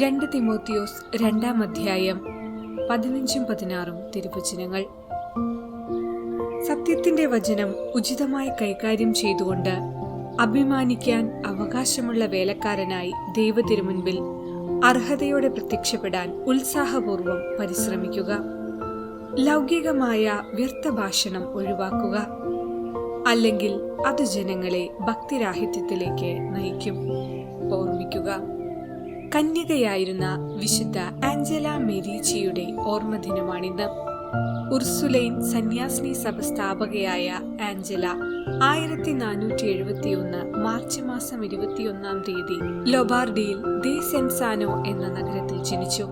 രണ്ട് തിമോത്തിയോസ് രണ്ടാം അധ്യായം പതിനഞ്ചും പതിനാറും തിരുവചനങ്ങൾ. സത്യത്തിന്റെ വചനം ഉചിതമായി കൈകാര്യം ചെയ്തുകൊണ്ട് അഭിമാനിക്കാൻ അവകാശമുള്ള വേലക്കാരനായി ദൈവത്തിരുമുൻപിൽ അർഹതയോടെ പ്രത്യക്ഷപ്പെടാൻ ഉത്സാഹപൂർവം പരിശ്രമിക്കുക. ലൗകികമായ വ്യർത്ഥ ഭാഷണം ഒഴിവാക്കുക. അല്ലെങ്കിൽ അത് ജനങ്ങളെ ഭക്തിരാഹിത്യത്തിലേക്ക് നയിക്കും. ഓർമ്മിക്കുക. കന്യകയായിരുന്ന വിശുദ്ധ ആഞ്ചല മെരീച്ചിയുടെ ഓർമ്മദിനമാണിത് ഉർസുലൈൻ സന്യാസിനി സഭ സ്ഥാപകയായ ആഞ്ചല ആയിരത്തി നാനൂറ്റി എഴുപത്തിയൊന്ന് മാർച്ച് മാസം ഇരുപത്തിയൊന്നാം തീയതി ലൊബാർഡിയിൽ ദേ സെൻസാനോ എന്ന നഗരത്തിൽ ജനിച്ചു.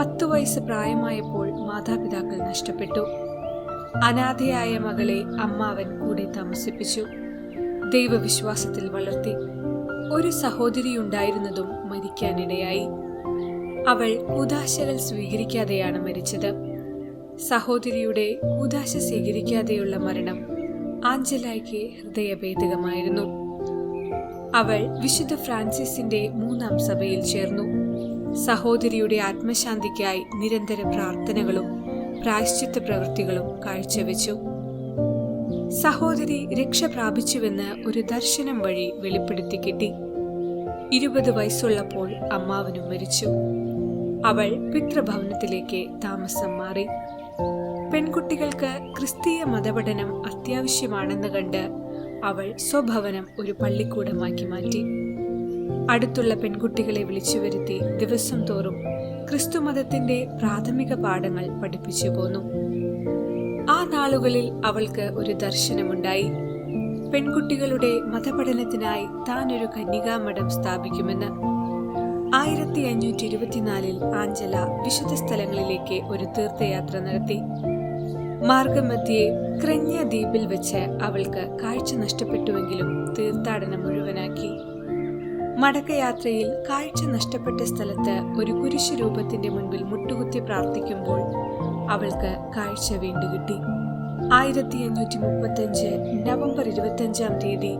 പത്തു വയസ്സ് പ്രായമായപ്പോൾ മാതാപിതാക്കൾ നഷ്ടപ്പെട്ടു. അനാഥയായ മകളെ അമ്മാവൻ കൂടെ താമസിപ്പിച്ചു. ദൈവവിശ്വാസത്തിൽ വളർത്തി. ഒരു സഹോദരി ഉണ്ടായിരുന്നതും മരിക്കാനിടയായി. അവൾ ഉദാശകൾ സ്വീകരിക്കാതെയാണ് മരിച്ചത്. സഹോദരിയുടെ ഉദാശ സ്വീകരിക്കാതെയുള്ള മരണം ആഞ്ചലായ്ക്ക് ഹൃദയഭേദകമായിരുന്നു. അവൾ വിശുദ്ധ ഫ്രാൻസിസിന്റെ മൂന്നാം സഭയിൽ ചേർന്നു. സഹോദരിയുടെ ആത്മശാന്തിക്കായി നിരന്തര പ്രാർത്ഥനകളും പ്രായശ്ചിത്ത പ്രവൃത്തികളും കാഴ്ചവെച്ചു. സഹോദരി രക്ഷ പ്രാപിച്ചുവെന്ന് ഒരു ദർശനം വഴി വെളിപ്പെടുത്തി കിട്ടി. ഇരുപത് വയസ്സുള്ളപ്പോൾ അമ്മാവനും മരിച്ചു. അവൾ പിതൃഭവനത്തിലേക്ക് താമസം മാറി. പെൺകുട്ടികൾക്ക് ക്രിസ്തീയ മതപഠനം അത്യാവശ്യമാണെന്ന് കണ്ട് അവൾ സ്വഭവനം ഒരു പള്ളിക്കൂടമാക്കി മാറ്റി. അടുത്തുള്ള പെൺകുട്ടികളെ വിളിച്ചു വരുത്തി ദിവസം തോറും ക്രിസ്തുമതത്തിന്റെ പ്രാഥമിക പാഠങ്ങൾ പഠിപ്പിച്ചു പോന്നു. ആ നാളുകളിൽ അവൾക്ക് ഒരു ദർശനമുണ്ടായി. പെൺകുട്ടികളുടെ മതപഠനത്തിനായി താൻ ഒരു കന്യകാമഠം സ്ഥാപിക്കുമെന്ന്. ആയിരത്തി അഞ്ഞൂറ്റി ഇരുപത്തിനാലിൽ ആഞ്ചല വിശുദ്ധ സ്ഥലങ്ങളിലേക്ക് ഒരു തീർത്ഥയാത്ര നടത്തി. മാർഗമധ്യേ ക്രഞ്ഞ ദ്വീപിൽ വെച്ച് അവൾക്ക് കാഴ്ച നഷ്ടപ്പെട്ടുവെങ്കിലും തീർത്ഥാടനം മുഴുവനാക്കി. മടക്കയാത്രയിൽ കാഴ്ച നഷ്ടപ്പെട്ട സ്ഥലത്ത് ഒരു കുരിശു രൂപത്തിന്റെ മുൻപിൽ മുട്ടുകുത്തി പ്രാർത്ഥിക്കുമ്പോൾ അവൾക്ക് കാഴ്ച വീണ്ടു കിട്ടി. ആയിരത്തി അഞ്ഞൂറ്റി മുപ്പത്തഞ്ച് നവംബർ ഇരുപത്തഞ്ചാം തീയതി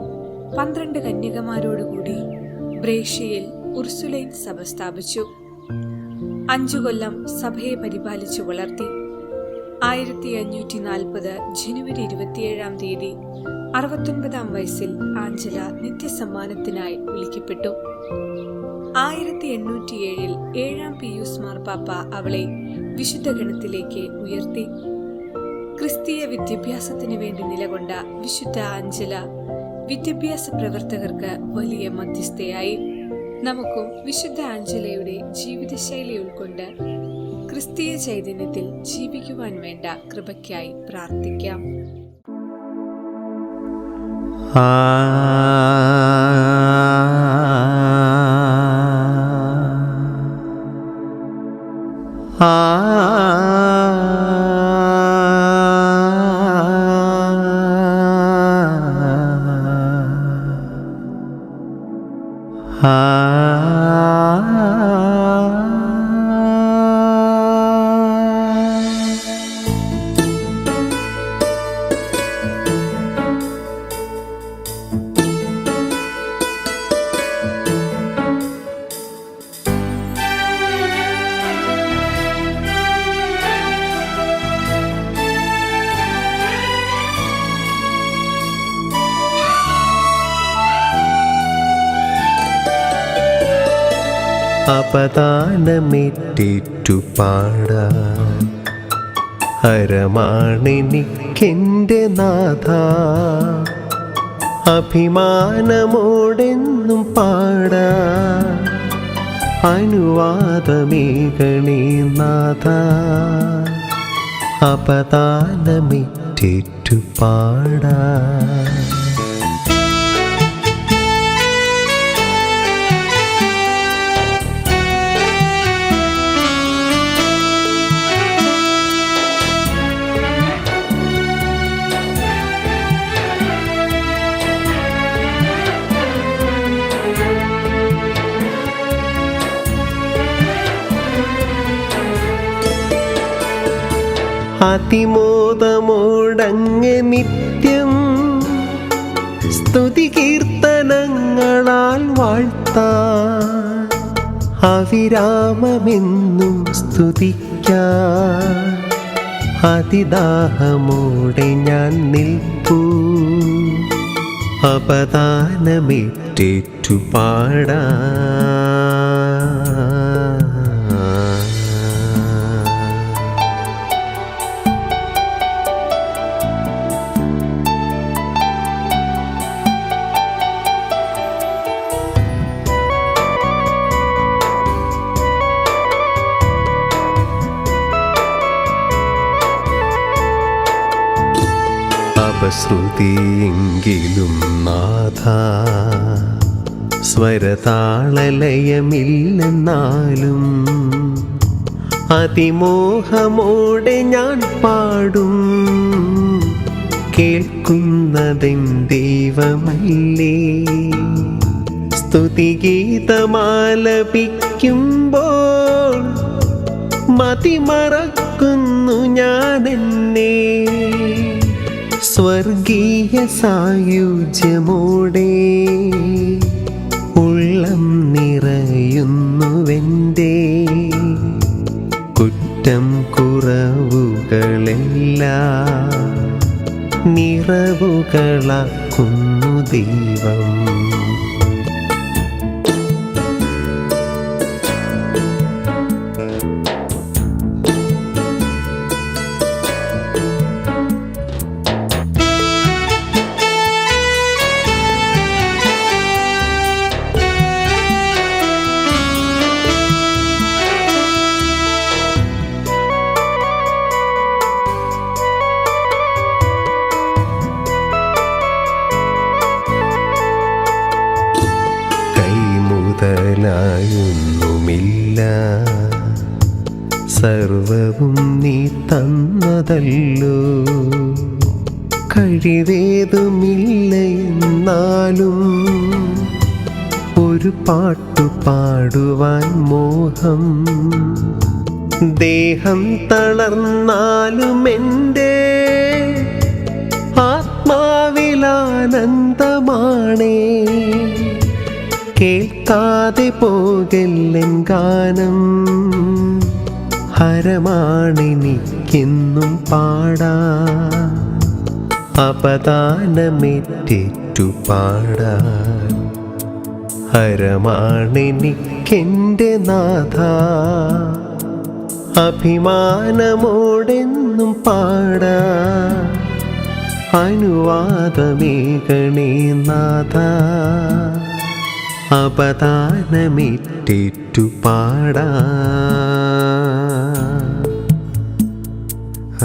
പന്ത്രണ്ട് കന്യകമാരോടുകൂടി ബ്രേഷ്യയിൽ ഉർസുലൈൻ സഭ സ്ഥാപിച്ചു. അഞ്ചു കൊല്ലം സഭയെ പരിപാലിച്ചു വളർത്തി. ആയിരത്തി അഞ്ഞൂറ്റി നാൽപ്പത് ജനുവരി ഇരുപത്തിയേഴാം തീയതി അറുപത്തൊൻപതാം വയസ്സിൽ ആഞ്ചല നിത്യസമ്മാനത്തിനായി വിളിക്കപ്പെട്ടു. ആയിരത്തി എണ്ണൂറ്റിയേഴിൽ ഏഴാം പിയൂസ് മാർപ്പാപ്പ അവളെ വിശുദ്ധ ഗണത്തിലേക്ക് ഉയർത്തി. ക്രിസ്തീയ വിദ്യാഭ്യാസത്തിന് വേണ്ടി നിലകൊണ്ട വിശുദ്ധ ആഞ്ചല വിദ്യാഭ്യാസ പ്രവർത്തകർക്ക് വലിയ മധ്യസ്ഥയായി. നമുക്കും വിശുദ്ധ ആഞ്ചലയുടെ ജീവിതശൈലി ഉൾക്കൊണ്ട് ക്രിസ്തീയ ചൈതന്യത്തിൽ ജീവിക്കുവാൻ വേണ്ട കൃപയ്ക്കായി പ്രാർത്ഥിക്കാം. അപദാനമേറ്റേറ്റു പാടാൻ ഹരമാണെനിക്കെന്റെ നാഥ. അഭിമാനമോടെന്നും പാടാ. അനുവാദമേകണേ നാഥ. അപദാനമേറ്റേറ്റു പാടാ. അതിമോദമോടങ്ങ് നിത്യം സ്തുതി കീർത്തനങ്ങളാൽ വാഴ്ത്താൻ അവിരാമമെന്നും സ്തുതിക്കാൻ അതിദാഹമോടെ ഞാൻ നിൽപ്പൂ. അപദാനമേറ്റേറ്റു പാടാ അപശ്രുതിയെങ്കിലും നാഥ. സ്വരതാളലയമില്ലെന്നാലും അതിമോഹമോടെ ഞാൻ പാടും. കേൾക്കുന്നതെൻ ദൈവമല്ലേ? സ്തുതിഗീതമാലപിക്കുമ്പോൾ മതിമറക്കുന്നു ഞാൻ എന്നെ സ്വർഗീയ സായുജ്യമോടെ ഉള്ളം നിറയുന്നുവെന്റെ കുറ്റം കുറവുകളെല്ലാം നിറവുകളാക്കുന്നു ദൈവം. കൈമുതലായൊന്നുമില്ല സർവവും നീ തന്നതല്ലോ. കഴിവേതുമില്ല എന്നാലും ഒരു പാട്ടു പാടുവാൻ മോഹം. ദേഹം തളർന്നാലും എന്റെ ആത്മാവിലാനന്ദമാണേ കേൾക്കാതെ പോകല്ലൻ ഗാനം. ഹരമാണെനിക്കെന്നും പാടാ. അപദാനമേറ്റേറ്റു പാടാ. ഹരമാണെനിക്കെന്റെ നാഥ. അഭിമാനമോടെന്നും പാടാ. അനുവാദമേകണേ നാഥ. അപദാനമിറ്റേറ്റു പാടാ. ആ